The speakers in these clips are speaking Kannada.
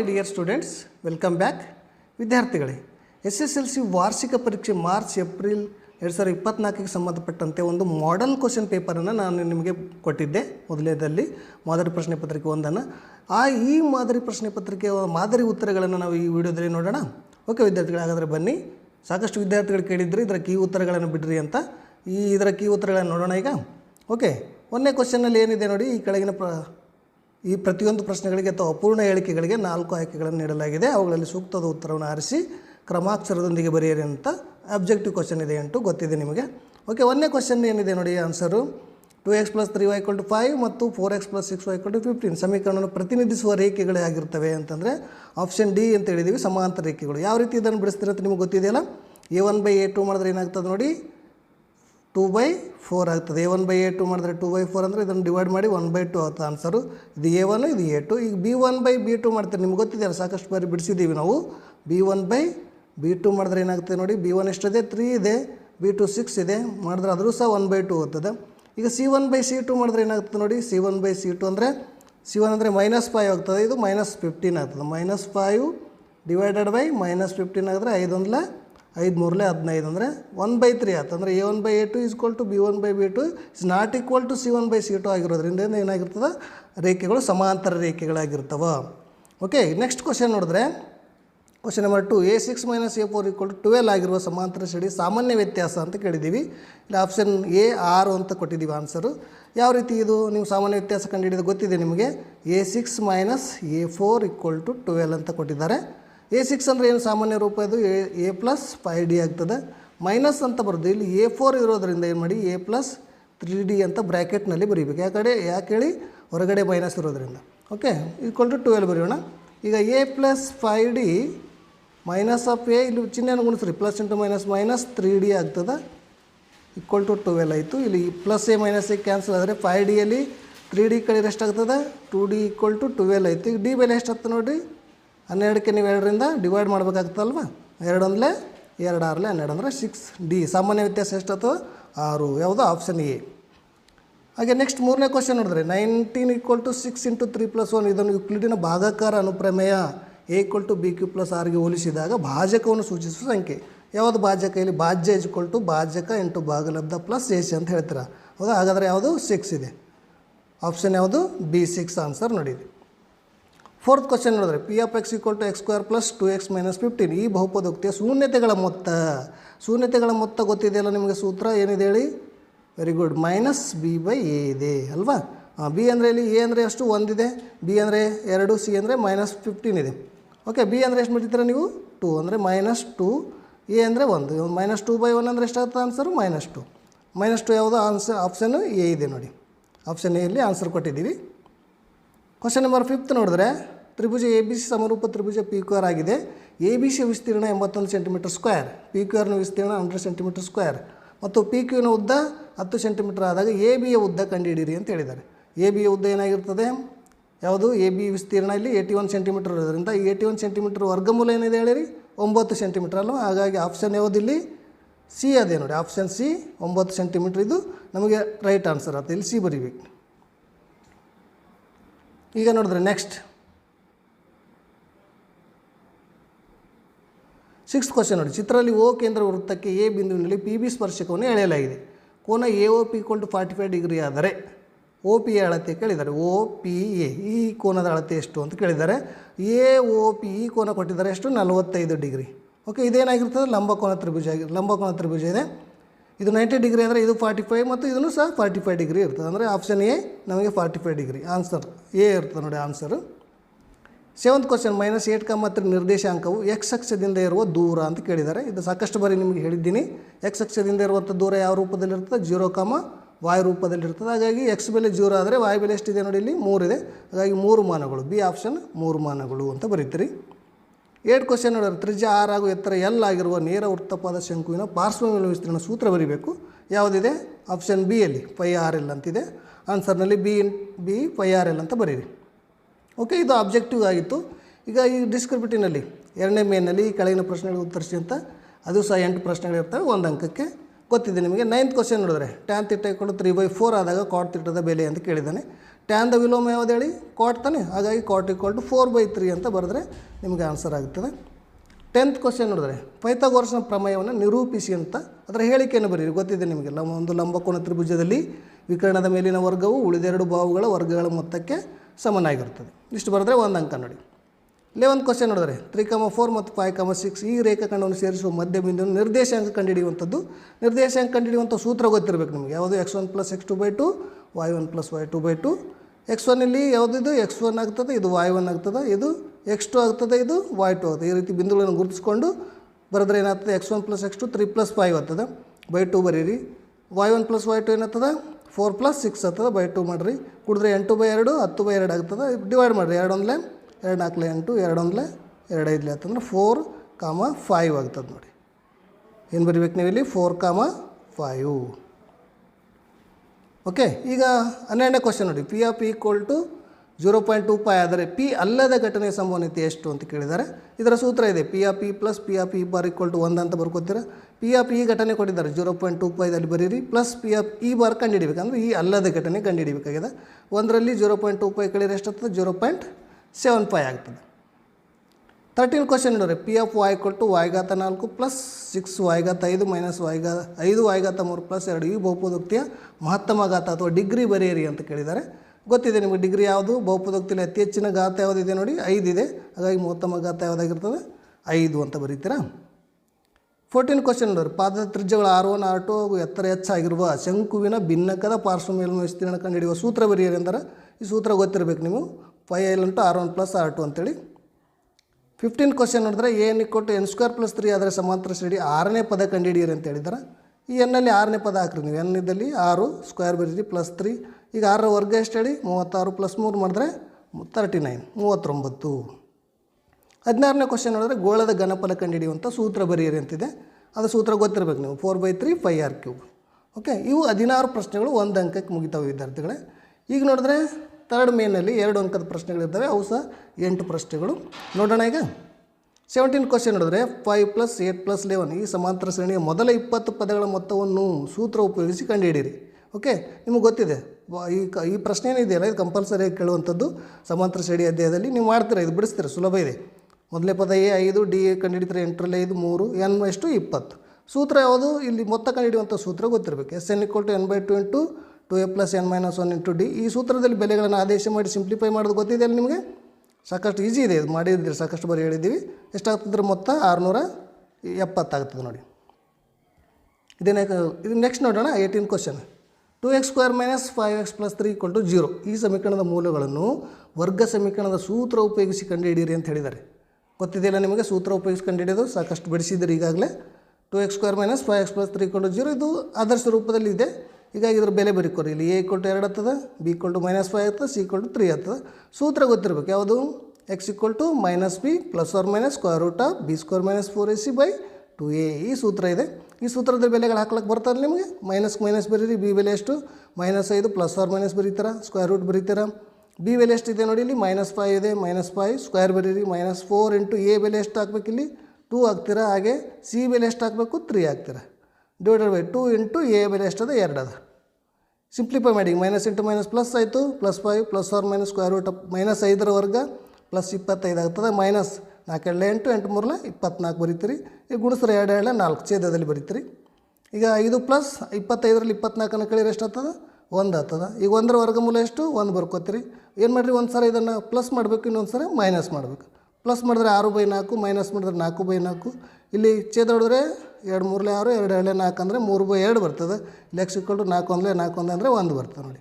My dear students welcome back ವಿದ್ಯಾರ್ಥಿಗಳೇ ಎಸ್ ಎಸ್ ಎಲ್ ಸಿ ವಾರ್ಷಿಕ ಪರೀಕ್ಷೆ ಮಾರ್ಚ್, ಏಪ್ರಿಲ್ ಎರಡು ಸಾವಿರದ ಇಪ್ಪತ್ನಾಲ್ಕಿಗೆ ಸಂಬಂಧಪಟ್ಟಂತೆ ಒಂದು ಮಾಡೆಲ್ ಕ್ವಶನ್ ಪೇಪರನ್ನು ನಾನು ನಿಮಗೆ ಕೊಟ್ಟಿದ್ದೆ ಮೊದಲನೇದಲ್ಲಿ ಮಾದರಿ ಪ್ರಶ್ನೆ ಪತ್ರಿಕೆ ಒಂದನ್ನು. ಆ ಈ ಮಾದರಿ ಪ್ರಶ್ನೆ ಪತ್ರಿಕೆಯ ಮಾದರಿ ಉತ್ತರಗಳನ್ನು ನಾವು ಈ ವಿಡಿಯೋದಲ್ಲಿ ನೋಡೋಣ. ಓಕೆ ವಿದ್ಯಾರ್ಥಿಗಳು, ಹಾಗಾದರೆ ಬನ್ನಿ. ಸಾಕಷ್ಟು ವಿದ್ಯಾರ್ಥಿಗಳು ಕೇಳಿದ್ರು, ಇದರ ಕೀ ಉತ್ತರಗಳನ್ನು ಬಿಡ್ರಿ ಅಂತ. ಈ ಇದರ ಕೀ ಉತ್ತರಗಳನ್ನು ನೋಡೋಣ ಈಗ. ಓಕೆ ಒಂದನೇ ಕ್ವಶನ್ನಲ್ಲಿ ಏನಿದೆ ನೋಡಿ, ಈ ಕೆಳಗಿನ ಪ್ರ ಈ ಪ್ರತಿಯೊಂದು ಪ್ರಶ್ನೆಗಳಿಗೆ ಅಥವಾ ಅಪೂರ್ಣ ಹೇಳಿಕೆಗಳಿಗೆ ನಾಲ್ಕು ಆಯ್ಕೆಗಳನ್ನು ನೀಡಲಾಗಿದೆ. ಅವುಗಳಲ್ಲಿ ಸೂಕ್ತದ ಉತ್ತರವನ್ನು ಆರಿಸಿ ಕ್ರಮಾಕ್ಷರದೊಂದಿಗೆ ಬರೆಯಿರಿ ಅಂತ ಅಬ್ಜೆಕ್ಟಿವ್ ಕ್ವಶನ್ ಇದೆ ಅಂಟು ಗೊತ್ತಿದೆ ನಿಮಗೆ. ಓಕೆ, ಒಂದನೇ ಕ್ವಶನ್ ಏನಿದೆ ನೋಡಿ answer. Two X plus three Y to five ಮತ್ತು four X plus six Y to fifteen ಸಮೀಕರಣವನ್ನು ಪ್ರತಿನಿಧಿಸುವ ರೇಖೆಗಳೇ ಆಗಿರ್ತವೆ ಅಂತಂದರೆ ಆಪ್ಷನ್ ಡಿ ಅಂತ ಹೇಳಿದ್ದೀವಿ, ಸಮಾಂತರ ರೇಖೆಗಳು. ಯಾವ ರೀತಿ ಇದನ್ನು ಬಿಡಿಸ್ತೀರ ಅಂತ ನಿಮಗೆ ಗೊತ್ತಿದೆಯಲ್ಲ? A one by A two ಮಾಡಿದ್ರೆ ಏನಾಗ್ತದೆ ನೋಡಿ? ಟೂ ಬೈ ಫೋರ್ ಆಗ್ತದೆ. A one by A two ಮಾಡಿದ್ರೆ ಟೂ ಬೈ ಫೋರ್ ಅಂದರೆ ಇದನ್ನು ಡಿವೈಡ್ ಮಾಡಿ ಒನ್ ಬೈ ಟು ಆಗ್ತದೆ ಆನ್ಸರು ಇದು ಎ ಒನ್ ಇದು ಎ ಟು ಈಗ B one by B two ಮಾಡ್ತಾರೆ. ನಿಮ್ಗೆ ಗೊತ್ತಿದೆಯಲ್ಲ, ಸಾಕಷ್ಟು ಬಾರಿ ಬಿಡಿಸಿದ್ದೀವಿ ನಾವು. B one by B two ಮಾಡಿದ್ರೆ ಏನಾಗ್ತದೆ ನೋಡಿ ಬಿ ಒನ್ ಎಷ್ಟಿದೆ? ತ್ರೀ ಇದೆ. ಬಿ ಟು ಸಿಕ್ಸ್ ಇದೆ. ಮಾಡಿದ್ರೆ ಆದರೂ ಸಹ ಒನ್ ಬೈ ಟು ಹೋಗ್ತದೆ. ಈಗ C one by C two ಮಾಡಿದ್ರೆ ಏನಾಗ್ತದೆ ನೋಡಿ C one by C two ಅಂದರೆ ಸಿ ಒನ್ ಅಂದರೆ ಮೈನಸ್ ಫೈವ್ ಆಗ್ತದೆ. ಇದು ಮೈನಸ್ ಫಿಫ್ಟೀನ್ ಆಗ್ತದೆ. Minus five divided by minus fifteen ಆದರೆ ಐದು ಒಂದಲೇ ಐದು ಮೂರಲೇ ಹದಿನೈದು ಅಂದರೆ ಒನ್ ಬೈ ತ್ರೀ ಆಯ್ತು. ಅಂದರೆ A one by A two equal to B one by B two is not equal to C one by C two ಆಗಿರೋದ್ರಿಂದ ಏನಾಗಿರ್ತದೆ? ರೇಖೆಗಳು ಸಮಾಂತರ ರೇಖೆಗಳಾಗಿರ್ತವೆ. ಓಕೆ ನೆಕ್ಸ್ಟ್ ಕ್ವಶನ್ ನೋಡಿದ್ರೆ question number two A six minus A four equal to twelve ಆಗಿರುವ ಸಮಾಂತರ ಶ್ರೇಣಿ ಸಾಮಾನ್ಯ ವ್ಯತ್ಯಾಸ ಅಂತ ಕೇಳಿದ್ದೀವಿ. ಇಲ್ಲಿ ಆಪ್ಷನ್ ಎ ಆರು ಅಂತ ಕೊಟ್ಟಿದ್ದೀವಿ ಆನ್ಸರು ಯಾವ ರೀತಿ ಇದು? ನೀವು ಸಾಮಾನ್ಯ ವ್ಯತ್ಯಾಸ ಕಂಡುಹಿಡಿದು ಗೊತ್ತಿದೆ ನಿಮಗೆ? A six minus A four equal to twelve ಅಂತ ಕೊಟ್ಟಿದ್ದಾರೆ. ಎ ಸಿಕ್ಸ್ ಅಂದರೆ ಏನು? ಸಾಮಾನ್ಯ ರೂಪ ಇದು A A plus five D ಆಗ್ತದೆ. ಮೈನಸ್ ಅಂತ ಬರೋದು. ಇಲ್ಲಿ ಎ ಫೋರ್ ಇರೋದರಿಂದ ಏನು ಮಾಡಿ? ಎ ಪ್ಲಸ್ ತ್ರೀ ಡಿ ಅಂತ ಬ್ರ್ಯಾಕೆಟ್ನಲ್ಲಿ ಬರೀಬೇಕು. ಯಾಕಡೆ ಯಾಕೆ ಹೇಳಿ? ಹೊರಗಡೆ ಮೈನಸ್ ಇರೋದರಿಂದ. ಓಕೆ ಇಟ್ಕೊಂಡು ಟ್ವೆಲ್ ಬರೆಯೋಣ. ಈಗ A plus five D minus of A ಇಲ್ಲಿ ಚಿಹ್ನೆಯನ್ನು ಗುಣಿಸ್ರಿ. Plus into minus minus three D ಆಗ್ತದೆ. ಈಕ್ವಲ್ ಟು ಟುವೆಲ್ ಆಯಿತು. ಇಲ್ಲಿ plus A minus A cancel ಆದರೆ ಫೈ ಡಿಯಲ್ಲಿ ತ್ರೀ ಡಿ ಕಡೆ ಎಷ್ಟಾಗ್ತದೆ two D equal to twelve ಆಯಿತು. ಈಗ ಡಿ ಬೆಲೆ ಎಷ್ಟಾಗ್ತದೆ ನೋಡಿರಿ? ಹನ್ನೆರಡಕ್ಕೆ ನೀವು ಎರಡರಿಂದ ಡಿವೈಡ್ ಮಾಡಬೇಕಾಗ್ತಲ್ವ ಎರಡು ಒಂದಲೇ ಎರಡು ಆರಲೆ ಹನ್ನೆರಡು ಅಂದರೆ ಸಿಕ್ಸ್ ಡಿ ಸಾಮಾನ್ಯ ವ್ಯತ್ಯಾಸ ಎಷ್ಟಾಯ್ತು ಆರು. ಯಾವುದು? ಆಪ್ಷನ್ ಎ ಹಾಗೆ ನೆಕ್ಸ್ಟ್ ಮೂರನೇ ಕ್ವಶನ್ ನೋಡಿದ್ರೆ nineteen equal to six into three plus one ಇದನ್ನು ಯುಕ್ಲಿಡಿನ ಭಾಗಕಾರ ಅನುಪ್ರಮೇಯ A equal to B Q plus ಆರ್ಗೆ ಹೋಲಿಸಿದಾಗ ಭಾಜಕವನ್ನು ಸೂಚಿಸುವ ಸಂಖ್ಯೆ. ಯಾವುದು ಭಾಜಕ? ಇಲ್ಲಿ ಭಾಜ್ಯ ಈಕ್ವಲ್ ಟು ಭಾಜಕ ಇಂಟು ಭಾಗಲಬ್ಧ ಪ್ಲಸ್ ಎ ಸಿ ಅಂತ ಹೇಳ್ತೀರಾ. ಹೌದಾ? ಹಾಗಾದರೆ ಯಾವುದು? ಸಿಕ್ಸ್ ಇದೆ. ಆಪ್ಷನ್ ಯಾವುದು? ಬಿ ಸಿಕ್ಸ್ ಆನ್ಸರ್ ನೋಡಿದೆ. ಫೋರ್ತ್ ಕ್ವಶನ್ ನೋಡಿದ್ರೆ P of X equal to X square plus two X minus fifteen ಈ ಬಹುಪದೋಕ್ತಿಯ ಶೂನ್ಯತೆಗಳ ಮೊತ್ತ. ಶೂನ್ಯತೆಗಳ ಮೊತ್ತ ಗೊತ್ತಿದೆಯಲ್ಲ ನಿಮಗೆ ಸೂತ್ರ? ಏನಿದೆ ಹೇಳಿ? Very good minus B by A ಇದೆ, ಅಲ್ವಾ? ಬಿ ಅಂದರೆ ಇಲ್ಲಿ ಎ ಅಂದರೆ ಎಷ್ಟು ಒಂದಿದೆ. ಬಿ ಅಂದರೆ ಎರಡು ಸಿ ಅಂದರೆ ಮೈನಸ್ ಫಿಫ್ಟೀನ್ ಇದೆ. ಓಕೆ ಬಿ ಅಂದರೆ ಎಷ್ಟು ಮಾಡಿದ್ರೆ ನೀವು? ಟು ಅಂದರೆ ಮೈನಸ್ ಟು ಎ ಅಂದರೆ ಒಂದು. ಮೈನಸ್ ಟು ಬೈ ಒನ್ ಅಂದರೆ ಎಷ್ಟಾಗುತ್ತೆ answer minus two minus two ಯಾವುದೋ? ಆನ್ಸರ್ ಆಪ್ಷನ್ ಎ ಇದೆ ನೋಡಿ. ಆಪ್ಷನ್ ಎಲ್ಲಿ ಆನ್ಸರ್ ಕೊಟ್ಟಿದ್ದೀವಿ. ಕ್ವಶನ್ ನಂಬರ್ ಫಿಫ್ತ್ ನೋಡಿದ್ರೆ ತ್ರಿಭುಜ ಎ ಬಿ ಸಿ ಸಮರೂಪ ತ್ರಿಭುಜ ಪಿ ಕ್ಯೂ ಆರ್ ಆಗಿದೆ. ಎ ಬಿ ಸಿ ವಿಸ್ತೀರ್ಣ ಎಂಬತ್ತೊಂದು ಸೆಂಟಿಮೀಟರ್ ಸ್ಕ್ವೇರ್ ಪಿ ಕ್ಯೂ ಆರ್ನ ವಿಸ್ತೀರ್ಣ ಹಂಡ್ರೆಡ್ ಸೆಂಟಿಮೀಟರ್ ಸ್ಕ್ವೇರ್ ಮತ್ತು ಪಿ ಕ್ಯೂನ ಉದ್ದ ಹತ್ತು ಸೆಂಟಿಮೀಟರ್ ಆದಾಗ ಎ ಬಿಯ ಉದ್ದ ಕಂಡುಹಿಡಿಯಿರಿ ಅಂತ ಹೇಳಿದ್ದಾರೆ. ಎ ಬಿಯ ಉದ್ದ ಏನಾಗಿರ್ತದೆ? ಯಾವುದು? ಎ ಬಿ ವಿಸ್ತೀರ್ಣ ಇಲ್ಲಿ ಏಯ್ಟಿ ಒನ್ ಸೆಂಟಿಮೀಟರ್ ಇರೋದ್ರಿಂದ ಏಯ್ಟಿ ಒನ್ ಸೆಂಟಿಮೀಟರ್ ವರ್ಗಮೂಲ ಏನಿದೆ ಹೇಳಿರಿ? ಒಂಬತ್ತು ಸೆಂಟಿಮೀಟರ್ ಅಲ್ವ? ಹಾಗಾಗಿ ಆಪ್ಷನ್ ಯಾವುದಿಲ್ಲಿ ಸಿ ಅದೇ ನೋಡಿ. ಆಪ್ಷನ್ ಸಿ ಒಂಬತ್ತು ಸೆಂಟಿಮೀಟ್ರ್ ಇದು. ನಮಗೆ ರೈಟ್ ಆನ್ಸರ್ ಅಂತ ಇಲ್ಲಿ ಸಿ ಬರೀಬೇಕು. ಈಗ ನೋಡಿದ್ರೆ ನೆಕ್ಸ್ಟ್ ಸಿಕ್ಸ್ತ್ ಕ್ವಶನ್ ನೋಡಿ, ಚಿತ್ರದಲ್ಲಿ ಓ ಕೇಂದ್ರ ವೃತ್ತಕ್ಕೆ ಎ ಬಿಂದುವಿನಲ್ಲಿ ಪಿ ಬಿ ಸ್ಪರ್ಶಕವನ್ನು ಎಳೆಯಲಾಗಿದೆ. ಕೋನ A O P to forty five degree ಆದರೆ ಓ ಪಿ ಎ ಅಳತೆ ಕೇಳಿದ್ದಾರೆ ಓ ಪಿ ಎ ಈ ಕೋನದ ಅಳತೆ ಎಷ್ಟು ಅಂತ ಕೇಳಿದ್ದಾರೆ ಎ ಓ ಪಿ ಈ ಕೋನ ಕೊಟ್ಟಿದ್ದಾರೆ ಎಷ್ಟು? ನಲವತ್ತೈದು ಡಿಗ್ರಿ ಓಕೆ ಇದೇನಾಗಿರ್ತದೆ? ಲಂಬಕೋನ ತ್ರಿಭುಜ ಆಗಿ ಲಂಬಕೋನ ತ್ರಿಭುಜ ಇದೆ. ಇದು ನೈಂಟಿ ಡಿಗ್ರಿ ಅಂದರೆ ಇದು ಫಾರ್ಟಿ ಫೈವ್ ಮತ್ತು ಇದನ್ನು ಸಹ ಫಾರ್ಟಿ ಫೈವ್ ಡಿಗ್ರಿ ಇರ್ತದೆ. ಅಂದರೆ ಆಪ್ಷನ್ ಎ ನಮಗೆ forty five degree answer A ಇರ್ತದೆ ನೋಡಿ answer seventh question minus eight comma three ನಿರ್ದೇಶಾಂಕವು X ಅಕ್ಷದಿಂದ ಇರುವ ದೂರ ಅಂತ ಕೇಳಿದ್ದಾರೆ. ಇದು ಸಾಕಷ್ಟು ಬಾರಿ ನಿಮಗೆ ಹೇಳಿದ್ದೀನಿ. ಎಕ್ಸ್ ಅಕ್ಷದಿಂದ ಇರುವಂಥ ದೂರ ಯಾವ ರೂಪದಲ್ಲಿರ್ತದೆ ಜೀರೋ ಕಮ ವಾಯು ರೂಪದಲ್ಲಿರ್ತದೆ ಹಾಗಾಗಿ ಎಕ್ಸ್ ಬೆಲೆ ಜೀರೋ ಆದರೆ ವಾಯು ಬೆಲೆ ಎಷ್ಟಿದೆ ನೋಡಿ ಇಲ್ಲಿ? ಮೂರಿದೆ ಹಾಗಾಗಿ ಮೂರು ಮಾನಗಳು. ಬಿ ಆಪ್ಷನ್ ಮೂರು ಮಾನಗಳು ಅಂತ ಬರೀತೀರಿ. ಏಟ್ ಕ್ವಶನ್ ನೋಡೋಣ. ತ್ರಿಜ್ಯ ಆರ್ ಹಾಗೂ ಎತ್ತರ ಎಲ್ ಆಗಿರುವ ನೇರ ವೃತ್ತಪಾದ ಶಂಕುವಿನ ಪಾರ್ಶ್ವಗಳ ವಿಸ್ತೀರ್ಣ ಸೂತ್ರ ಬರೀಬೇಕು. ಯಾವುದಿದೆ? ಆಪ್ಷನ್ ಬಿ ಅಲ್ಲಿ. ಪೈ ಆರ್ ಎಲ್ ಅಂತಿದೆ. ಆನ್ಸರ್ನಲ್ಲಿ B in B pi R L ಅಂತ ಬರೀರಿ. ಓಕೆ ಇದು ಆಬ್ಜೆಕ್ಟಿವ್ ಆಗಿತ್ತು. ಈಗ ಈ ಡಿಸ್ಕ್ರಿಪ್ಟಿನಲ್ಲಿ ಎರಡನೇ ಮೇನಲ್ಲಿ ಈ ಕೆಳಗಿನ ಪ್ರಶ್ನೆಗಳಿಗೆ ಉತ್ತರಿಸಿ ಅಂತ. ಅದು ಸಹ ಎಂಟು ಪ್ರಶ್ನೆಗಳಿರ್ತವೆ ಒಂದು ಅಂಕಕ್ಕೆ. ಗೊತ್ತಿದೆ ನಿಮಗೆ. ನೈನ್ತ್ ಕ್ವಶನ್ ನೋಡಿದ್ರೆ ಟ್ಯಾನ್ ತಿಟ್ಟ ಇಟ್ಕೊಂಡು ತ್ರೀ ಬೈ ಫೋರ್ ಆದಾಗ ಕಾಟ್ ತಿಟ್ಟದ ಬೆಲೆ ಅಂತ ಕೇಳಿದ್ದಾನೆ. ಟ್ಯಾನ್ ದ ವಿಲೋಮ ಯಾವ್ದು ಹೇಳಿ? ಕಾಟ್ ತಾನೆ? ಹಾಗಾಗಿ cot equal to four by three ಅಂತ ಬರೆದ್ರೆ ನಿಮಗೆ ಆನ್ಸರ್ ಆಗ್ತದೆ. ಟೆಂತ್ ಕ್ವಶನ್ ನೋಡಿದ್ರೆ, ಪೈಥಾಗೋರಸ್ನ ಪ್ರಮೇಯವನ್ನು ನಿರೂಪಿಸಿ ಅಂತ ಅದರ ಹೇಳಿಕೆಯನ್ನು ಬರೀರಿ. ಗೊತ್ತಿದೆ ನಿಮಗೆ ಲಂಬ ಒಂದು ಲಂಬಕೋನ ತ್ರಿಭುಜದಲ್ಲಿ ವಿಕರ್ಣದ ಮೇಲಿನ ವರ್ಗವು ಉಳಿದೆರಡು ಬಾವುಗಳ ವರ್ಗಗಳ ಮೊತ್ತಕ್ಕೆ ಸಮನಾಗಿರುತ್ತದೆ. ಇಷ್ಟು ಬರೆದ್ರೆ ಒಂದು ಅಂಕ ನೋಡಿ. ಲೆವೆಂತ್ ಕ್ವಶನ್ ನೋಡಿದ್ರೆ ತ್ರೀ ಕಮ ಫೋರ್ ಮತ್ತು ಫೈವ್ ಕಮ ಸಿಕ್ಸ್ ಈ ರೇಖಾಖಂಡವನ್ನು ಸೇರಿಸುವ ಮಧ್ಯ ನಿರ್ದೇಶಾಂಕ ಕಂಡುಹಿಡಿಯುವಂಥದ್ದು. ನಿರ್ದೇಶಾಂಕ ಕಂಡುಹಿಡಿಯುವಂಥ ಸೂತ್ರ ಗೊತ್ತಿರಬೇಕು ನಿಮಗೆ. ಯಾವುದು? X one plus X two by two Y one plus Y two by two X one ಇಲ್ಲಿ ಯಾವುದಿದು ಎಕ್ಸ್ ಒನ್ ಆಗ್ತದೆ, ಇದು ವಾಯ್ ಒನ್ ಆಗ್ತದೆ, ಇದು ಎಕ್ಸ್ ಟು ಆಗ್ತದೆ, ಇದು ವೈ ಟು ಆಗ್ತದೆ. ಈ ರೀತಿ ಬಿಂದುಗಳನ್ನು ಗುರುತಿಸ್ಕೊಂಡು ಬರೆದ್ರೆ ಏನಾಗ್ತದೆ? X one plus X two three plus five ಆಗ್ತದೆ. ಬೈ ಟು ಬರೀರಿ. Y one plus Y two ಏನಾಗ್ತದೆ? ಫೋರ್ ಪ್ಲಸ್ ಸಿಕ್ಸ್ ಆಗ್ತದೆ. ಬೈ ಟು ಮಾಡಿರಿ. ಕುಡಿದ್ರೆ ಎಂಟು ಬೈ ಎರಡು, ಹತ್ತು ಬೈ ಎರಡು ಆಗ್ತದೆ. ಡಿವೈಡ್ ಮಾಡಿರಿ. ಎರಡು ಒಂದಲೇ ಎರಡು ನಾಲ್ಕಲೆ ಎಂಟು, ಎರಡು ಒಂದಲೇ ಎರಡು ಐದಲೇ ಅಂತಂದ್ರೆ ಫೋರ್ ಕಾಮ ಫೈವ್ ಆಗ್ತದೆ ನೋಡಿ. ಏನು ಬರಿಬೇಕು ನೀವು ಇಲ್ಲಿ ಫೋರ್ ಕಾಮ ಫೈವ್ ಓಕೆ ಈಗ ಹನ್ನೆರಡನೇ ಕ್ವಶನ್ ನೋಡಿ. P of equal to zero point two pi ಆದರೆ ಪಿ ಅಲ್ಲದ ಘಟನೆಯ ಸಂಭವನೀಯತೆ ಎಷ್ಟು ಅಂತ ಕೇಳಿದ್ದಾರೆ. ಇದರ ಸೂತ್ರ ಇದೆ. P of E plus P of E bar equal to ಒಂದು ಅಂತ ಬರ್ಕೋತೀರ? ಪಿ ಆಫ್ ಈ ಘಟನೆ ಕೊಟ್ಟಿದ್ದಾರೆ. ಜೀರೋ ಪಾಯಿಂಟ್ ಟು ಪೈದಲ್ಲಿ ಬರೀರಿ. Plus P of E bar ಕಂಡುಹಿಡಿಬೇಕು. ಅಂದರೆ ಈ ಅಲ್ಲದ ಘಟನೆ ಕಂಡುಹಿಡಿಬೇಕಾಗಿದೆ. ಒಂದರಲ್ಲಿ ಜೀರೋ ಪಾಯಿಂಟ್ ಟು ಪೈ ಕಳಿದ್ರೆ ಎಷ್ಟಾಗ್ತದೆ? ಜೀರೋ ಪಾಯಿಂಟ್ ಸೆವೆನ್ ಫೈ ಆಗ್ತದೆ. ತರ್ಟೀನ್ ಕ್ವಶನ್ ನೋಡ್ರಿ. ಪಿ ಎಫ್ ವಾಯ್ ಕೊಟ್ಟು ವಾಯ್ಗಾತ ನಾಲ್ಕು ಪ್ಲಸ್ ಸಿಕ್ಸ್ ವಾಯ್ಗಾತ ಐದು ಮೈನಸ್ ವಾಯ್ಗಾ ಐದು ವಾಯ್ಗಾತ ಮೂರು ಪ್ಲಸ್ ಎರಡು. ಈ ಬಹುಪದೋಕ್ತಿಯ ಮಹತ್ತಮ ಘಾತ ಅಥವಾ ಡಿಗ್ರಿ ಬರೆಯಿರಿ ಅಂತ ಕೇಳಿದ್ದಾರೆ ಗೊತ್ತಿದೆ ನಿಮಗೆ ಡಿಗ್ರಿ ಯಾವುದು? ಬಹುಪದೋಕ್ತಿಯಲ್ಲಿ ಅತಿ ಹೆಚ್ಚಿನ ಘಾತ ಯಾವುದಿದೆ ನೋಡಿ? ಐದಿದೆ ಹಾಗಾಗಿ ಮಹತ್ತಮ ಘಾತ ಯಾವುದಾಗಿರ್ತದೆ? ಐದು ಅಂತ ಬರೀತೀರಾ? ಫೋರ್ಟೀನ್ ಕ್ವಶನ್ ನೋಡ್ರಿ. ಪಾದ ತ್ರಿಜ್ಯಗಳು ಆರ್ ಒನ್, ಆರ್ ಟು ಹಾಗೂ ಎತ್ತರ ಹೆಚ್ಚಾಗಿರುವ ಶಂಕುವಿನ ಭಿನ್ನಕದ ಪಾರ್ಶ್ವ ಮೇಲ್ಮೈ ವಿಸ್ತೀರ್ಣ ಕಂಡುಹಿಡಿಯುವ ಸೂತ್ರ ಬರೆಯಿರಿ ಅಂದರೆ ಈ ಸೂತ್ರ ಗೊತ್ತಿರಬೇಕು ನೀವು pi L into R one plus R two ಅಂತೇಳಿ. ಫಿಫ್ಟೀನ್ ಕ್ವಶನ್ ನೋಡಿದ್ರೆ ಎನ್ ಕೊಟ್ಟು ಎನ್ ಸ್ಕ್ವೇರ್ ಪ್ಲಸ್ ತ್ರೀ ಆದರೆ ಸಮಾಂತರ ಶ್ರೇಣಿ ಆರನೇ ಪದ ಕಂಡುಹಿಡಿಯಿರಿ ಅಂತ ಹೇಳಿದ್ರೆ. ಈ ಎನ್ನಲ್ಲಿ ಆರನೇ ಪದ ಹಾಕ್ರಿ ನೀವು. ಎನ್ ಇದ್ದಲ್ಲಿ ಆರು ಸ್ಕ್ವೇರ್ ಬರೀರಿ ಪ್ಲಸ್ ತ್ರೀ ಈಗ ಆರರ ವರ್ಗ ಎಷ್ಟು ಹೇಳಿ? ಮೂವತ್ತಾರು ಪ್ಲಸ್ ಮೂರು ಮಾಡಿದ್ರೆ ತರ್ಟಿ ನೈನ್ ಮೂವತ್ತೊಂಬತ್ತು. ಹದಿನಾರನೇ ಕ್ವಶನ್ ನೋಡಿದ್ರೆ ಗೋಳದ ಘನಫಲ ಕಂಡುಹಿಡಿಯುವಂಥ ಸೂತ್ರ ಬರೆಯಿರಿ ಅಂತಿದೆ. ಅದು ಸೂತ್ರ ಗೊತ್ತಿರಬೇಕು ನೀವು. Four by three pi R cube okay ಇವು ಹದಿನಾರು ಪ್ರಶ್ನೆಗಳು ಒಂದು ಅಂಕಕ್ಕೆ ಮುಗಿತಾವೆ, ವಿದ್ಯಾರ್ಥಿಗಳೇ. ಈಗ ನೋಡಿದ್ರೆ ತರ್ಡ್ ಮೇನಲ್ಲಿ ಎರಡು ಅಂಕದ ಪ್ರಶ್ನೆಗಳಿರ್ತವೆ ಅವು ಸಹ ಎಂಟು ಪ್ರಶ್ನೆಗಳು. ನೋಡೋಣ ಈಗ. ಸೆವೆಂಟೀನ್ ಕ್ವಶನ್ ನೋಡಿದ್ರೆ five plus eight plus eleven ಈ ಸಮಾಂತರ ಶ್ರೇಣಿಯ ಮೊದಲ ಇಪ್ಪತ್ತು ಪದಗಳ ಮೊತ್ತವನ್ನು ಸೂತ್ರ ಉಪಯೋಗಿಸಿ ಕಂಡುಹಿಡಿಯಿರಿ. ಓಕೆ ನಿಮಗೆ ಗೊತ್ತಿದೆ. ಈ ಕ ಈ ಪ್ರಶ್ನೆ ಏನಿದೆಯಲ್ಲ ಇದು ಕಂಪಲ್ಸರಿಯಾಗಿ ಕೇಳುವಂಥದ್ದು. ಸಮಾಂತರ ಶ್ರೇಣಿ ಅಧ್ಯಾಯದಲ್ಲಿ ನೀವು ಮಾಡ್ತೀರಾ, ಇದು ಬಿಡಿಸ್ತೀರ, ಸುಲಭ ಇದೆ. ಮೊದಲನೇ ಪದ ಎ, ಐದು, ಡಿ, ಎ ಕಂಡುಹಿಡಿತಾರೆ ಎಂಟರಲ್ಲಿ ಐದು, ಮೂರು, ಎನ್ ಎಷ್ಟು, ಇಪ್ಪತ್ತು. ಸೂತ್ರ ಯಾವುದು? ಇಲ್ಲಿ ಮೊತ್ತ ಕಂಡುಹಿಡಿಯುವಂಥ ಸೂತ್ರ ಗೊತ್ತಿರಬೇಕು. S N equal to N by two into two A plus, N minus, one into D. ಈ ಸೂತ್ರದಲ್ಲಿ ಬೆಲೆಗಳನ್ನು ಆದೇಶ ಮಾಡಿ ಸಿಂಪ್ಲಿಫೈ ಮಾಡೋದು ಗೊತ್ತಿದೆ ಅಲ್ಲಿ ನಿಮಗೆ? ಸಾಕಷ್ಟು ಈಸಿ ಇದೆ. ಇದು ಮಾಡಿದ್ದೀರಿ ಸಾಕಷ್ಟು ಬಾರಿ ಹೇಳಿದ್ದೀವಿ. ಎಷ್ಟಾಗ್ತದ್ರೆ ಮೊತ್ತ? ಆರುನೂರ ಎಪ್ಪತ್ತಾಗ್ತದೆ ನೋಡಿ. ಇದೇನೇ ಇದು ನೆಕ್ಸ್ಟ್ ನೋಡೋಣ. Eighteenth question two X square minus five X plus three equal to zero ಈ ಸಮೀಕರಣದ ಮೂಲಗಳನ್ನು ವರ್ಗ ಸಮೀಕರಣದ ಸೂತ್ರ ಉಪಯೋಗಿಸಿ ಕಂಡುಹಿಡಿಯಿರಿ ಅಂತ ಹೇಳಿದ್ದಾರೆ. ಗೊತ್ತಿದೆಯಲ್ಲ ನಿಮಗೆ? ಸೂತ್ರ ಉಪಯೋಗಿಸಿ ಕಂಡುಹಿಡಿಯೋದು ಸಾಕಷ್ಟು ಬಿಡಿಸಿದ್ದೀರಿ ಈಗಾಗಲೇ. Two X square minus five X plus three equal to zero ಇದು ಆದರ್ಶ ರೂಪದಲ್ಲಿ ಇದೆ. ಹೀಗಾಗಿ ಇದ್ರ ಬೆಲೆ ಬರೀಕೋರಿ. ಇಲ್ಲಿ ಎ ಇಕ್ವಲ್ ಟು ಎರಡು ಆಗ್ತದೆ B equal to minus five ಆಗ್ತದೆ ಸಿ ಇಕ್ವಲ್ ಟು ತ್ರೀ ಆಗ್ತದೆ. ಸೂತ್ರ ಗೊತ್ತಿರಬೇಕು, ಯಾವುದು? X equal to minus B plus or minus square root of B square minus four A C by two A ಈ ಸೂತ್ರ ಇದೆ. ಈ ಸೂತ್ರದ ಬೆಲೆಗಳು ಹಾಕ್ಲಕ್ಕೆ ಬರ್ತಾರೆ ನಿಮಗೆ? ಮೈನಸ್ ಮೈನಸ್ ಬರೀರಿ ಬಿ ಬೆಲೆ ಎಷ್ಟು? ಮೈನಸ್ ಐದು ಪ್ಲಸ್ ಆರ್ ಮೈನಸ್ ಬರೀತಾರ ಸ್ಕ್ವೇರ್ ರೂಟ್ ಬರೀತಾರ. ಬಿ ಬೆಲೆ ಎಷ್ಟಿದೆ ನೋಡಿ ಇಲ್ಲಿ? ಮೈನಸ್ ಫೈವ್ ಇದೆ ಮೈನಸ್ ಫೈವ್ ಸ್ಕ್ವೇರ್ ಬರೀರಿ ಮೈನಸ್ ಫೋರ್ ಇಂಟು ಎ ಬೆಲೆ ಎಷ್ಟು ಹಾಕ್ಬೇಕು ಇಲ್ಲಿ? ಟೂ ಹಾಕ್ತೀರಾ ಹಾಗೆ ಸಿ ಬೆಲೆ ಎಷ್ಟು ಹಾಕಬೇಕು? ತ್ರೀ ಹಾಕ್ತೀರಾ divided by two into A ಬೆಲೆ ಎಷ್ಟದ ಎರಡು ಅದ ಸಿಂಪ್ಲಿಫೈ ಮಾಡಿ ಮೈನಸ್ ಇಂಟು ಮೈನಸ್ ಪ್ಲಸ್ ಆಯಿತು. Plus five plus or minus square root minus ಐದರ ವರ್ಗ. ಪ್ಲಸ್ ಇಪ್ಪತ್ತೈದು ಆಗ್ತದೆ. ಮೈನಸ್ ನಾಲ್ಕೆರಡು ಎಂಟು ಎಂಟು ಮೂರಲೆ ಇಪ್ಪತ್ನಾಲ್ಕು ಬರೀತೀರಿ. ಈಗ ಗುಣಿಸ್ರೆ ಎರಡು ಎರಡು ನಾಲ್ಕು ಛೇದದಲ್ಲಿ ಬರೀತೀರಿ. ಈಗ ಐದು ಪ್ಲಸ್ ಇಪ್ಪತ್ತೈದರಲ್ಲಿ ಇಪ್ಪತ್ನಾಲ್ಕನ್ನು ಕಳಿದ್ರೆ ಎಷ್ಟು ಆಗ್ತದೆ? ಒಂದು ಆಗ್ತದೆ. ಈಗ ಒಂದರ ವರ್ಗಮೂಲ ಎಷ್ಟು? ಒಂದು ಬರ್ಕೋತೀರಿ. ಏನು ಮಾಡಿರಿ? ಒಂದು ಸಲ ಇದನ್ನು ಪ್ಲಸ್ ಮಾಡಬೇಕು, ಇನ್ನೊಂದು ಸಲ ಮೈನಸ್ ಮಾಡಬೇಕು. ಪ್ಲಸ್ ಮಾಡಿದ್ರೆ ಆರು ಬೈ ನಾಲ್ಕು ಮೈನಸ್ ಮಾಡಿದ್ರೆ ನಾಲ್ಕು ಬೈ ನಾಲ್ಕು. ಇಲ್ಲಿ ಛೇದ ಹೊಡೆದ್ರೆ ಎರಡು ಮೂರಲೆ ಆರು, ಎರಡು ಎರಡೇ ನಾಲ್ಕು ಅಂದರೆ ಮೂರು ಬೈ ಎರಡು ಬರ್ತದೆ. ಲೆಕ್ಸ್ ಇಕ್ಕೊಂಡು ನಾಲ್ಕು ಒಂದಲೇ ನಾಲ್ಕು ಒಂದೇ ಅಂದರೆ ಒಂದು ಬರ್ತದೆ ನೋಡಿ.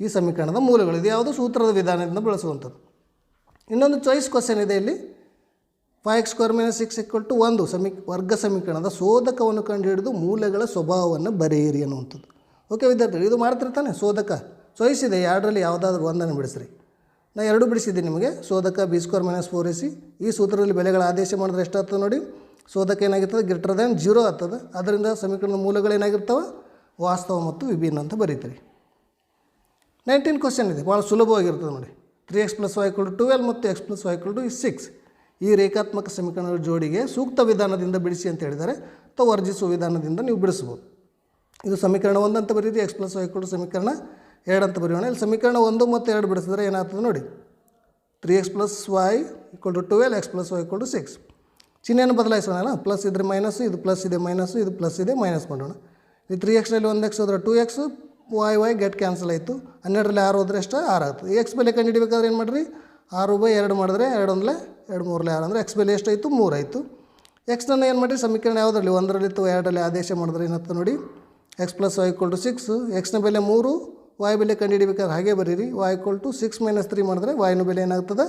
ಈ ಸಮೀಕರಣದ ಮೂಲಗಳು. ಇದು ಯಾವುದು ಸೂತ್ರದ ವಿಧಾನದಿಂದ ಬಳಸುವಂಥದ್ದು. ಇನ್ನೊಂದು ಚಾಯ್ಸ್ ಕ್ವಶನ್ ಇದೆ ಇಲ್ಲಿ. Five X square minus six equal to ಒಂದು ಸಮೀ, ವರ್ಗ ಸಮೀಕರಣದ ಶೋಧಕವನ್ನು ಕಂಡುಹಿಡಿದು ಮೂಲಗಳ ಸ್ವಭಾವವನ್ನು ಬರೆಯಿರಿ ಅನ್ನುವಂಥದ್ದು. ಓಕೆ ವಿದ್ಯಾರ್ಥಿ ಇದು ಮಾಡ್ತಿರ್ತಾನೆ ಶೋಧಕ. ಚಾಯ್ಸ್ ಇದೆ. ಎರಡರಲ್ಲಿ ಯಾವುದಾದ್ರೂ ಒಂದನ್ನು ಬಿಡಿಸ್ರಿ. ನಾ ಎರಡು ಬಿಡಿಸಿದ್ದೀನಿ ನಿಮಗೆ. ಶೋಧಕ B square minus four A C ಈ ಸೂತ್ರದಲ್ಲಿ ಬೆಲೆಗಳ ಆದೇಶ ಮಾಡಿದ್ರೆ ಎಷ್ಟಾಗ್ತದೆ ನೋಡಿ? ಶೋಧಕ ಏನಾಗಿರ್ತದೆ? ಗ್ರೇಟರ್ ದ್ಯಾನ್ ಜೀರೋ ಆಗ್ತದೆ. ಅದರಿಂದ ಸಮೀಕರಣದ ಮೂಲಗಳು ಏನಾಗಿರ್ತವೆ? ವಾಸ್ತವ ಮತ್ತು ವಿಭಿನ್ನ ಅಂತ ಬರೀತೀರಿ. ನೈನ್ಟೀನ್ ಕ್ವಶನ್ ಇದೆ. ಭಾಳ ಸುಲಭವಾಗಿರ್ತದೆ ನೋಡಿ. ತ್ರೀ ಎಕ್ಸ್ ಪ್ಲಸ್ ವೈ ಕೊಡು ಟ್ವೆಲ್ ಮತ್ತು X plus Y to six ಈ ರೇಖಾತ್ಮಕ ಸಮೀಕರಣಗಳ ಜೋಡಿಗೆ ಸೂಕ್ತ ವಿಧಾನದಿಂದ ಬಿಡಿಸಿ ಅಂತ ಹೇಳಿದರೆ ಅಥವಾ ವರ್ಜಿಸುವ ವಿಧಾನದಿಂದ ನೀವು ಬಿಡಿಸ್ಬೋದು. ಇದು ಸಮೀಕರಣ ಒಂದು ಅಂತ ಬರೀರಿ ಎಕ್ಸ್ ಪ್ಲಸ್ ವೈ ಸಮೀಕರಣ ಎರಡು ಅಂತ ಬರೆಯೋಣ. ಇಲ್ಲಿ ಸಮೀಕರಣ ಒಂದು ಮತ್ತು ಎರಡು ಬಿಡಿಸಿದ್ರೆ ಏನಾಗ್ತದೆ ನೋಡಿ. Three X plus Y equal to twelve X plus Y to six ಚಿಹ್ನೆಯನ್ನು ಬದಲಾಯಿಸೋಣ ಪ್ಲಸ್ ಇದ್ರೆ ಮೈನಸ್ ಇದು ಪ್ಲಸ್ ಇದೆ ಮೈನಸ್ ಇದು ಪ್ಲಸ್ ಇದೆ ಮೈನಸ್ ಮಾಡೋಣ. ಈ ತ್ರೀ ಎಕ್ಸ್ನಲ್ಲಿ ಒಂದು ಎಕ್ಸ್ ಹೋದ್ರೆ two X Y Y get cancel ಆಯಿತು. ಹನ್ನೆರಡರಲ್ಲಿ ಆರು ಹೋದ್ರೆ ಎಷ್ಟು? ಆರು ಆಯಿತು. ಎಕ್ಸ್ ಬೆಲೆ ಕಂಡುಹಿಡಿಬೇಕಾದ್ರೆ ಏನು ಮಾಡಿರಿ? ಆರು ಬೈ ಎರಡು ಮಾಡಿದ್ರೆ ಎರಡು ಒಂದಲೇ ಎರಡು ಮೂರಲೆ ಆರು ಅಂದರೆ ಎಕ್ಸ್ ಬೆಲೆ ಎಷ್ಟಾಯಿತು? ಮೂರು ಆಯಿತು. ಎಕ್ಸ್ನನ್ನು ಏನು ಮಾಡಿರಿ? ಸಮೀಕರಣ ಯಾವುದರಲ್ಲಿ? ಒಂದರಲ್ಲಿ ಇತ್ತು ಎರಡರಲ್ಲಿ ಆದೇಶ ಮಾಡಿದ್ರೆ ಏನತ್ತ ನೋಡಿ? X plus Y equal to six ಎಕ್ಸ್ನ ಬೆಲೆ ಮೂರು ವಾಯ್ ಬೆಲೆ ಕಂಡುಹಿಡಿಬೇಕಾದ್ರೆ ಹಾಗೆ ಬರೀರಿ. Y equal to six minus three ಮಾಡಿದ್ರೆ ವಾಯ್ನ ಬೆಲೆ ಏನಾಗ್ತದೆ?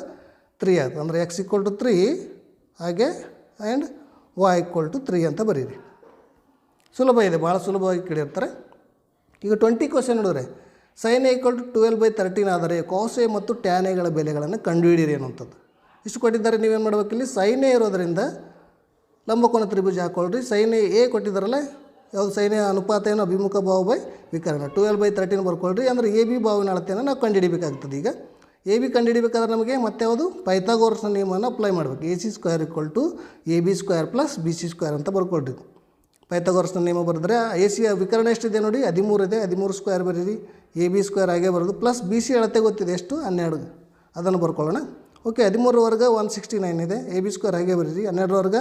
ತ್ರೀ ಆಗ್ತದೆ ಅಂದರೆ ಎಕ್ಸ್ ಇಕ್ವಲ್ ಟು ತ್ರೀ ಹಾಗೆ and Y equal to three ಅಂತ ಬರೀರಿ. ಸುಲಭ ಇದೆ ಭಾಳ ಸುಲಭವಾಗಿ ಕೇಳಿರ್ತಾರೆ. ಈಗ ಟ್ವೆಂಟಿ ಕ್ವಶನ್ ನೋಡಿದ್ರೆ sine equal to twelve by thirteen ಆದರೆ ಕಾಸೆ ಮತ್ತು ಟ್ಯಾನೆಗಳ ಬೆಲೆಗಳನ್ನು ಕಂಡುಹಿಡಿಯಿರಿ ಅನ್ನುವಂಥದ್ದು. ಇಷ್ಟು ಕೊಟ್ಟಿದ್ದಾರೆ, ನೀವೇನು ಮಾಡ್ಬೇಕು ಇಲ್ಲಿ? ಸೈನ್ ಇರೋದರಿಂದ ಲಂಬಕೋನ ತ್ರಿಭುಜ ಹಾಕ್ಕೊಳ್ರಿ ಸೈನ್ ಎ ಕೊಟ್ಟಿದ್ದಾರಲ್ಲ, ಯಾವುದು ಸೈನ್ ಎ ಅನುಪಾತ ಏನು? ಅಭಿಮುಖ ಭಾವ ಬೈ ವಿಕರಣ. ಟ್ವೆಲ್ ಬೈ ತರ್ಟೀನ್ ಬರ್ಕೊಳ್ರಿ. ಅಂದರೆ ಎ ಬಿ ಭಾವಿನ ಅಳತೆಯನ್ನು ನಾವು ಕಂಡುಹಿಡಿಬೇಕಾಗ್ತದೆ ಈಗ. ಎ ಬಿ ಕಂಡುಹಿಡಿಬೇಕಾದ್ರೆ ನಮಗೆ ಮತ್ತೆ ಯಾವುದು? ಪೈಥಾಗೋರ್ಸ್ನ ನಿಯಮವನ್ನು ಅಪ್ಲೈ ಮಾಡಬೇಕು. A C square equal to A B square plus B C square ಅಂತ ಬರ್ಕೊಳ್ರಿ ಪೈಥಾಗೋರ್ಸ್ನ ನಿಯಮ ಬರೆದ್ರೆ ಎ ಸಿ ವಿಕರಣ ಎಷ್ಟಿದೆ ನೋಡಿ? ಹದಿಮೂರು ಇದೆ, ಹದಿಮೂರು ಸ್ಕ್ವೇರ್ ಬರೀರಿ. ಎ ಬಿ ಸ್ಕ್ವೇರ್ ಆಗೇ ಬರೋದು. ಪ್ಲಸ್ ಬಿ ಸಿ ಅಳತೆ ಗೊತ್ತಿದೆ, ಎಷ್ಟು? ಹನ್ನೆರಡು. ಅದನ್ನು ಬರ್ಕೊಳ್ಳೋಣ. ಓಕೆ ಹದಿಮೂರು ವರ್ಗ ಒನ್ ಸಿಕ್ಸ್ಟಿ ನೈನ್ ಇದೆ. ಎ ಬಿ ಸ್ಕ್ವೇರ್ ಹಾಗೆ ಬರೀರಿ. ಹನ್ನೆರಡು ವರ್ಗ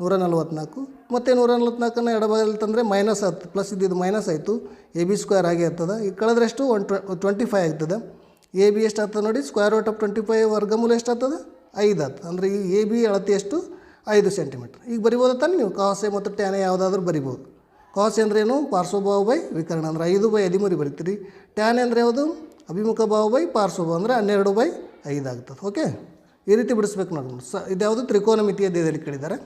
ನೂರ ನಲ್ವತ್ನಾಲ್ಕು ಮತ್ತು ನೂರ ನಲ್ವತ್ನಾಲ್ಕನ್ನು ಎಡಭಾಗದಲ್ಲಿ ತಂದರೆ ಮೈನಸ್ ಹತ್ತು ಪ್ಲಸ್ ಇದ್ದಿದ್ದು ಮೈನಸ್ ಆಯಿತು. ಎ ಬಿ ಸ್ಕ್ವೇರ್ ಹಾಗೆ ಇರ್ತದೆ ಈಗ ಕಳೆದ್ರೆ ಎಷ್ಟು ಒನ್ ಟ್ವೆಂಟಿ ಫೈವ್ ಆಗ್ತದೆ. ಎ ಬಿ ಎಷ್ಟಾಗ್ತದೆ ನೋಡಿ square root of twenty five ವರ್ಗಮೂಲ ಎಷ್ಟು ಆಗ್ತದೆ? ಐದು ಆಗ್ತದೆ. ಅಂದರೆ ಈ ಎ ಬಿ ಅಳತೆ ಎಷ್ಟು? ಐದು ಸೆಂಟಿಮೀಟ್ರ್ ಈಗ ಬರಿಬೋದು ತಾನೆ ನೀವು? ಕಾಸೆ ಮತ್ತು ಟ್ಯಾನೆ ಯಾವುದಾದ್ರೂ ಬರಿಬೋದು. ಕಾಸೆ ಅಂದ್ರೆ ಏನು? ಪಾರ್ಶ್ವಭಾವ ಬೈ ವಿಕರಣ. ಅಂದರೆ ಐದು ಬೈ ಹದಿಮೂರು ಬರಿತೀರಿ. ಟ್ಯಾನೆ ಅಂದರೆ ಯಾವುದು? ಅಭಿಮುಖ ಭಾವ ಬೈ ಪಾರ್ಶ್ವಭಾವ. ಅಂದರೆ ಹನ್ನೆರಡು ಬೈ ಐದು ಆಗ್ತದೆ. ಓಕೆ ಈ ರೀತಿ ಬಿಡಿಸ್ಬೇಕು ನೋಡಿ ಸ ಇದ್ಯಾವುದು ತ್ರಿಕೋನ ಮಿತಿಯ ದೇಹದಲ್ಲಿ ಕೇಳಿದ್ದಾರೆ.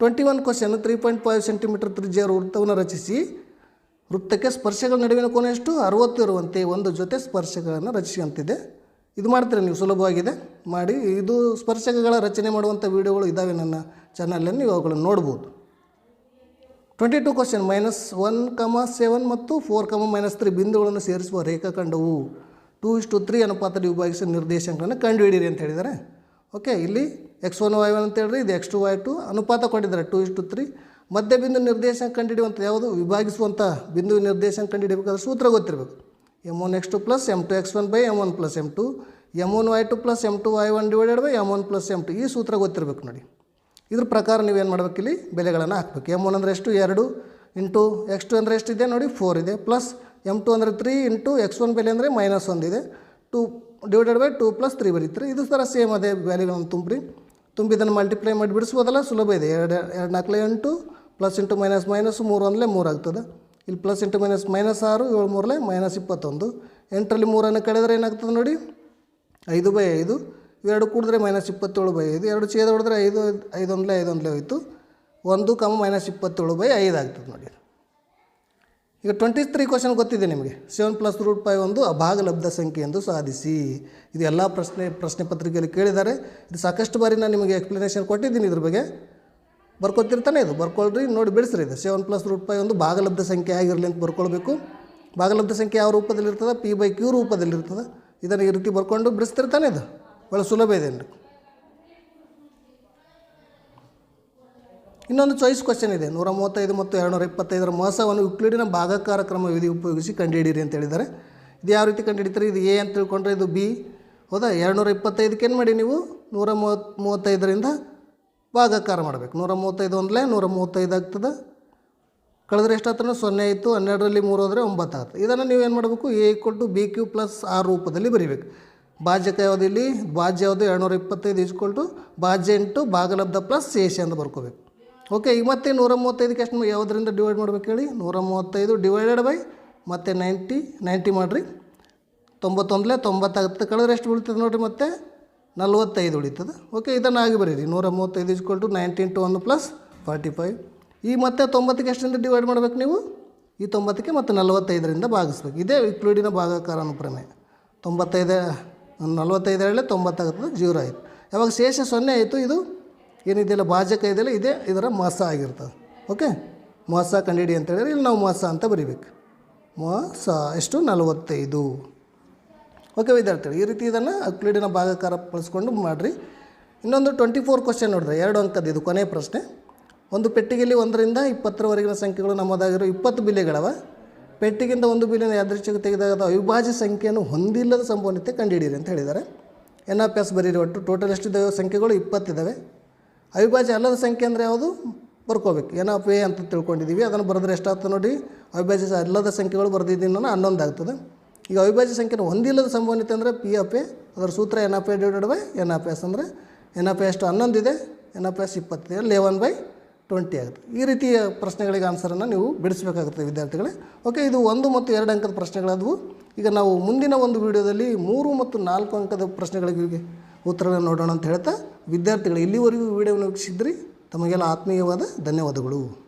Twenty one question three point five centimetre ತ್ರಿಜ್ಯ ವೃತ್ತವನ್ನು ರಚಿಸಿ. ವೃತ್ತಕ್ಕೆ ಸ್ಪರ್ಶಗಳ ನಡುವಿನ ಕೋನ ಎಷ್ಟು? ಅರವತ್ತು ಇರುವಂತೆ ಒಂದು ಜೊತೆ ಸ್ಪರ್ಶಗಳನ್ನು ರಚಿಸುವಂತಿದೆ ಇದು ಮಾಡ್ತೀರಿ ನೀವು? ಸುಲಭವಾಗಿದೆ. ಮಾಡಿ. ಇದು ಸ್ಪರ್ಶಕಗಳ ರಚನೆ ಮಾಡುವಂಥ ವೀಡಿಯೋಗಳು ಇದ್ದಾವೆ ನನ್ನ ಚಾನಲಲ್ಲಿ ನೀವು ಅವುಗಳನ್ನು ನೋಡ್ಬೋದು. Twenty two question minus one comma seven ಮತ್ತು ಫೋರ್ ಕಮ ಮೈನಸ್ ತ್ರೀ ಬಿಂದುಗಳನ್ನು ಸೇರಿಸುವ ರೇಖಾಖಂಡವು ಟೂ ಇಷ್ಟು ತ್ರೀ ಅನುಪಾತದಲ್ಲಿ ವಿಭಾಗಿಸುವ ನಿರ್ದೇಶಾಂಕಗಳನ್ನು ಕಂಡುಹಿಡಿಯಿರಿ ಅಂತ ಹೇಳಿದ್ದಾರೆ. ಓಕೆ ಇಲ್ಲಿ ಎಕ್ಸ್ ಒನ್ ವೈ ಒನ್ ಅಂತ ಹೇಳಿದ್ರೆ, ಇದು ಎಕ್ಸ್ ಟು ವೈ ಟು ಅನುಪಾತ ಕೊಟ್ಟಿದ್ದಾರೆ. ಟೂ ಇಷ್ಟು ತ್ರೀ ಮಧ್ಯ ಬಿಂದು ನಿರ್ದೇಶನ ಕಂಡುಹಿಡಿಯುವಂಥ ಯಾವುದು? ವಿಭಾಗಿಸುವಂಥ ಬಿಂದು ನಿರ್ದೇಶನ ಕಂಡುಹಿಡಿಯಬೇಕಾದ್ರೆ ಸೂತ್ರ ಗೊತ್ತಿರಬೇಕು. M one X two plus M two X one by M one plus M two M one Y two plus M two Y one divided by M one plus M two ಈ ಸೂತ್ರ ಗೊತ್ತಿರಬೇಕು ನೋಡಿ. ಇದ್ರ ಪ್ರಕಾರ ನೀವೇನು ಮಾಡಬೇಕು ಇಲ್ಲಿ? ಬೆಲೆಗಳನ್ನು ಹಾಕಬೇಕು. ಎಂ ಒನ್ ಅಂದರೆ ಎಷ್ಟು? ಎರಡು. ಇಂಟು ಎಕ್ಸ್ ಟು ಅಂದರೆ ಎಷ್ಟಿದೆ ನೋಡಿ? ಫೋರ್ ಇದೆ. ಪ್ಲಸ್ ಎಂ ಟು ಅಂದರೆ ತ್ರೀ ಇಂಟು ಎಕ್ಸ್ ಒನ್ ಬೆಲೆ ಅಂದರೆ ಮೈನಸ್ ಒಂದಿದೆ two divided by two plus three ಬರೀತಾರೆ. ಇದು ಥರ ಸೇಮ್ ಅದೇ ವ್ಯಾಲ್ಯೂಗಳನ್ನು ತುಂಬ್ರಿ. ತುಂಬಿದ್ದನ್ನು ಮಲ್ಟಿಪ್ಲೈ ಮಾಡಿ ಬಿಡಿಸ್ಬೋದಲ್ಲ ಸುಲಭ ಇದೆ. ಎರಡು ಎರಡು ನಾಲ್ಕಲೆ ಎಂಟು ಪ್ಲಸ್ ಇಂಟು ಮೈನಸ್ ಮೈನಸ್ ಮೂರು ಒಂದಲೇ ಮೂರು ಆಗ್ತದೆ. ಇಲ್ಲಿ ಪ್ಲಸ್ ಇಂಟು ಮೈನಸ್ ಮೈನಸ್ ಆರು, ಏಳು ಮೂರಲೆ ಮೈನಸ್ ಇಪ್ಪತ್ತೊಂದು. ಎಂಟರಲ್ಲಿ ಮೂರನ್ನು ಕಳೆದ್ರೆ ಏನಾಗ್ತದೆ ನೋಡಿ? ಐದು ಬೈ ಐದು. ಇವೆರಡು ಕೂಡಿದ್ರೆ ಮೈನಸ್ ಇಪ್ಪತ್ತೇಳು ಬೈ ಐದು. ಎರಡು ಛೇದ ಹೊಡೆದ್ರೆ ಐದು, ಐದೊಂದಲೇ ಐದೊಂದಲೇ ಹೋಯಿತು. ಒಂದು ಕಮ್ಮ ಮೈನಸ್ ಇಪ್ಪತ್ತೇಳು ಬೈ ಐದು ಆಗ್ತದೆ ನೋಡಿ. ಈಗ ಟ್ವೆಂಟಿ ತ್ರೀ ಕ್ವಶನ್ ಗೊತ್ತಿದೆ ನಿಮಗೆ. ಸೆವೆನ್ ಪ್ಲಸ್ ರೂಟ್ ಫೈವ್ ಒಂದು ಅಭಾಗಲಬ್ಧ ಸಂಖ್ಯೆ ಎಂದು ಸಾಧಿಸಿ. ಇದು ಎಲ್ಲ ಪ್ರಶ್ನೆ ಪ್ರಶ್ನೆ ಪತ್ರಿಕೆಯಲ್ಲಿ ಕೇಳಿದ್ದಾರೆ. ಇದು ಸಾಕಷ್ಟು ಬಾರಿ ನಾನು ನಿಮಗೆ ಎಕ್ಸ್ಪ್ಲನೇಷನ್ ಕೊಟ್ಟಿದ್ದೀನಿ ಇದ್ರ ಬಗ್ಗೆ. ಬರ್ಕೊತಿರ್ತಾನೆ ಇದು. ಬರ್ಕೊಳ್ರಿ, ನೋಡಿ ಬಿಡಿಸ್ರಿ ಇದು. ಸೆವೆನ್ ಪ್ಲಸ್ ರೂಟ್ ಫೈವ್ ಒಂದು ಭಾಗಲಬ್ಧ ಸಂಖ್ಯೆ ಆಗಿರಲಿ ಅಂತ ಬರ್ಕೊಳ್ಬೇಕು. ಭಾಗಲಬ್ಧ ಸಂಖ್ಯೆ ಯಾವ ರೂಪದಲ್ಲಿರ್ತದೆ? ಪಿ ಬೈ ಕ್ಯೂ ರೂಪದಲ್ಲಿರ್ತದೆ? ಇದನ್ನು ಈ ರೀತಿ ಬರ್ಕೊಂಡು ಬಿಡಿಸ್ತಿರ್ತಾನೆ ಇದು. ಭಾಳ ಸುಲಭ ಇದೆ ಇನ್ನೊಂದು ಚಾಯ್ಸ್ ಕ್ವಶನ್ ಇದೆ. ನೂರ ಮೂವತ್ತೈದು ಮತ್ತು ಎರಡುನೂರ ಇಪ್ಪತ್ತೈದರ ಮೋಸವನ್ನು ಯುಕ್ಲಿಡಿನ ಭಾಗಾಕಾರ ಕ್ರಮ ವಿಧಿ ಉಪಯೋಗಿಸಿ ಕಂಡುಹಿಡಿಯಿರಿ ಅಂತ ಹೇಳಿದ್ದಾರೆ. ಇದು ಯಾವ ರೀತಿ ಕಂಡುಹಿಡಿತಾರೆ? ಇದು ಎ ಅಂತ ತಿಳ್ಕೊಂಡ್ರೆ ಇದು ಬಿ ಹೌದಾ? ಎರಡುನೂರ ಇಪ್ಪತ್ತೈದಕ್ಕೆ ಏನು ಮಾಡಿ ನೀವು? ನೂರ ಮೂವತ್ತು ಮೂವತ್ತೈದರಿಂದ ಭಾಗಾಕಾರ ಮಾಡಬೇಕು. ನೂರ ಮೂವತ್ತೈದು ಒಂದಲೇ ನೂರ ಮೂವತ್ತೈದು ಆಗ್ತದೆ. ಕಳೆದ್ರೆ ಎಷ್ಟಾಗ್ತದೆ? ಸೊನ್ನೆ ಆಯಿತು, ಹನ್ನೆರಡರಲ್ಲಿ ಮೂರು ಹೋದರೆ ಒಂಬತ್ತು ಆಗ್ತದೆ ಇದನ್ನು ನೀವು ಏನು ಮಾಡಬೇಕು? ಎ ಕೊಟ್ಟು ಬಿ ಕ್ಯೂ ಪ್ಲಸ್ ಆರ್ ರೂಪದಲ್ಲಿ ಬರೀಬೇಕು. ಭಾಜ್ಯಕ ಯಾವುದು ಇಲ್ಲಿ? ಭಾಜ್ಯ ಯಾವುದು? ಎರಡುನೂರ ಇಪ್ಪತ್ತೈದು ಇಸ್ಕೊಲ್ ಟು ಭಾಜ್ಯ ಇಂಟು ಭಾಗಲಬ್ಧ ಪ್ಲಸ್ ಶೇಷ ಅಂತ ಬರ್ಕೋಬೇಕು. ಓಕೆ, ಈಗ ಮತ್ತೆ ನೂರ ಮೂವತ್ತೈದಕ್ಕೆ ಎಷ್ಟು ಯಾವುದರಿಂದ ಡಿವೈಡ್ ಮಾಡ್ಬೇಕು ಹೇಳಿ? ನೂರ ಮೂವತ್ತೈದು ಡಿವೈಡೆಡ್ ಬೈ ಮತ್ತು ನೈಂಟಿ ನೈಂಟಿ ಮಾಡಿರಿ. ತೊಂಬತ್ತೊಂದಲೇ ತೊಂಬತ್ತತ್ತು ಕಳೆದ್ರೆ ಎಷ್ಟು ಉಳಿತದೆ ನೋಡಿರಿ ಮತ್ತೆ? ನಲ್ವತ್ತೈದು ಉಳಿತದೆ. ಓಕೆ, ಇದನ್ನು ಆಗಿ ಬರೀರಿ. ನೂರ ಮೂವತ್ತೈದು ಇಸ್ಕೊಲ್ ಟು ನೈನ್ಟೀನ್ ಟು ಒಂದು ಪ್ಲಸ್ ಫಾರ್ಟಿ ಫೈವ್ ಈ ಮತ್ತೆ ತೊಂಬತ್ತಕ್ಕೆ ಎಷ್ಟರಿಂದ ಡಿವೈಡ್ ಮಾಡಬೇಕು ನೀವು? ಈ ತೊಂಬತ್ತಕ್ಕೆ ಮತ್ತು ನಲವತ್ತೈದರಿಂದ ಭಾಗಿಸ್ಬೇಕು. ಇದೇ ಇಕ್ಲೂಡಿನ ಭಾಗಾಕಾರ ಅನುಪ್ರಮೇಯ ತೊಂಬತ್ತೈದು, ನಲ್ವತ್ತೈದು ಹೇಳಿ ತೊಂಬತ್ತಾಗುತ್ತದೆ ಜೀರೋ ಆಯಿತು. ಯಾವಾಗ ಶೇಷ ಸೊನ್ನೆ ಆಯಿತು, ಇದು ಏನಿದೆಯಲ್ಲ ಭಾಜಕ ಇದೆಯಲ್ಲ ಇದೇ ಇದರ ಮಾಸ ಆಗಿರ್ತದೆ. ಓಕೆ ಮಾಸ ಕಂಡಿಡಿ ಅಂತ ಹೇಳಿದ್ರೆ ಇಲ್ಲಿ ನಾವು ಮಾಸ ಅಂತ ಬರಿಬೇಕು. ಮಾಸ ಎಷ್ಟು? ನಲವತ್ತೈದು. ಓಕೆ ವಿದ್ಯಾರ್ಥಿಗಳು, ಈ ರೀತಿ ಇದನ್ನು ಅಕ್ಲಿಡಿನ ಭಾಗಕಾರ ಬಳಸ್ಕೊಂಡು ಮಾಡಿರಿ. ಇನ್ನೊಂದು ಟ್ವೆಂಟಿ ಫೋರ್ ಕ್ವಶನ್ ನೋಡಿದ್ರೆ ಎರಡು ಅಂಕದ್ದು, ಇದು ಕೊನೆಯ ಪ್ರಶ್ನೆ. ಒಂದು ಪೆಟ್ಟಿಗೆಯಲ್ಲಿ ಒಂದರಿಂದ ಇಪ್ಪತ್ತರವರೆಗಿನ ಸಂಖ್ಯೆಗಳು ನಮ್ಮದಾಗಿರೋ ಇಪ್ಪತ್ತು ಬಿಲೆಗಳವ ಪೆಟ್ಟಿಗಿಂತ ಒಂದು ಬಿಲಿಯನ್ ಯಾದೃಚ್ಛಿಕ ತೆಗೆದಾಗ ಅವಿಭಾಜ್ಯ ಸಂಖ್ಯೆಯನ್ನು ಹೊಂದಿಲ್ಲದ ಸಂಭವನೀಯತೆ ಕಂಡುಹಿಡಿಯಿರಿ ಅಂತ ಹೇಳಿದ್ದಾರೆ. ಎನ್ ಆಫ್ ಎಸ್ ಬರೀರಿ ಒಟ್ಟು. ಟೋಟಲ್ ಎಷ್ಟಿದ್ದಾವೆ? ಸಂಖ್ಯೆಗಳು ಇಪ್ಪತ್ತಿದ್ದಾವೆ. ಅವಿಭಾಜ್ಯ ಅಲ್ಲದ ಸಂಖ್ಯೆ ಅಂದರೆ ಯಾವುದು? ಬರ್ಕೋಬೇಕು. ಏನೋ ಪೇ ಎ ಅಂತ ತಿಳ್ಕೊಂಡಿದ್ದೀವಿ ಅದನ್ನು ಬರೆದ್ರೆ ಎಷ್ಟಾಗ್ತದೆ ನೋಡಿ? ಅವಿಭಾಜ್ಯ ಅಲ್ಲದ ಸಂಖ್ಯೆಗಳು ಬರೆದಿದ್ದೀನಿ ನಾನು ಹನ್ನೊಂದು ಆಗ್ತದೆ ಈಗ ಅವಿಭಾಜ್ಯ ಸಂಖ್ಯೆನ ಹೊಂದಿಲ್ಲದ ಸಂಭವನೀಯತೆ ಅಂದರೆ ಪಿ ಎ, ಅದರ ಸೂತ್ರ N A divided by N of S ಅಂದರೆ ಎನ್ ಎ ಎಷ್ಟು? ಹನ್ನೊಂದಿದೆ ಎನ್ ಆಫ್ ಎಸ್ ಇಪ್ಪತ್ತಿದೆ ಲೆವೆನ್ ಬೈ ಟ್ವೆಂಟಿ ಆಗುತ್ತೆ. ಈ ರೀತಿಯ ಪ್ರಶ್ನೆಗಳಿಗೆ ಆನ್ಸರನ್ನು ನೀವು ಬಿಡಿಸಬೇಕಾಗುತ್ತೆ ವಿದ್ಯಾರ್ಥಿಗಳೇ. ಓಕೆ, ಇದು ಒಂದು ಮತ್ತು ಎರಡು ಅಂಕದ ಪ್ರಶ್ನೆಗಳಾದವು. ಈಗ ನಾವು ಮುಂದಿನ ಒಂದು ವಿಡಿಯೋದಲ್ಲಿ ಮೂರು ಮತ್ತು ನಾಲ್ಕು ಅಂಕದ ಪ್ರಶ್ನೆಗಳಿಗೆ ಉತ್ತರಗಳನ್ನು ನೋಡೋಣ ಅಂತ ಹೇಳ್ತಾ ವಿದ್ಯಾರ್ಥಿಗಳು ಇಲ್ಲಿವರೆಗೂ ವಿಡಿಯೋವನ್ನು ವೀಕ್ಷಿಸಿದ್ರಿ? ತಮಗೆಲ್ಲ ಆತ್ಮೀಯವಾದ ಧನ್ಯವಾದಗಳು.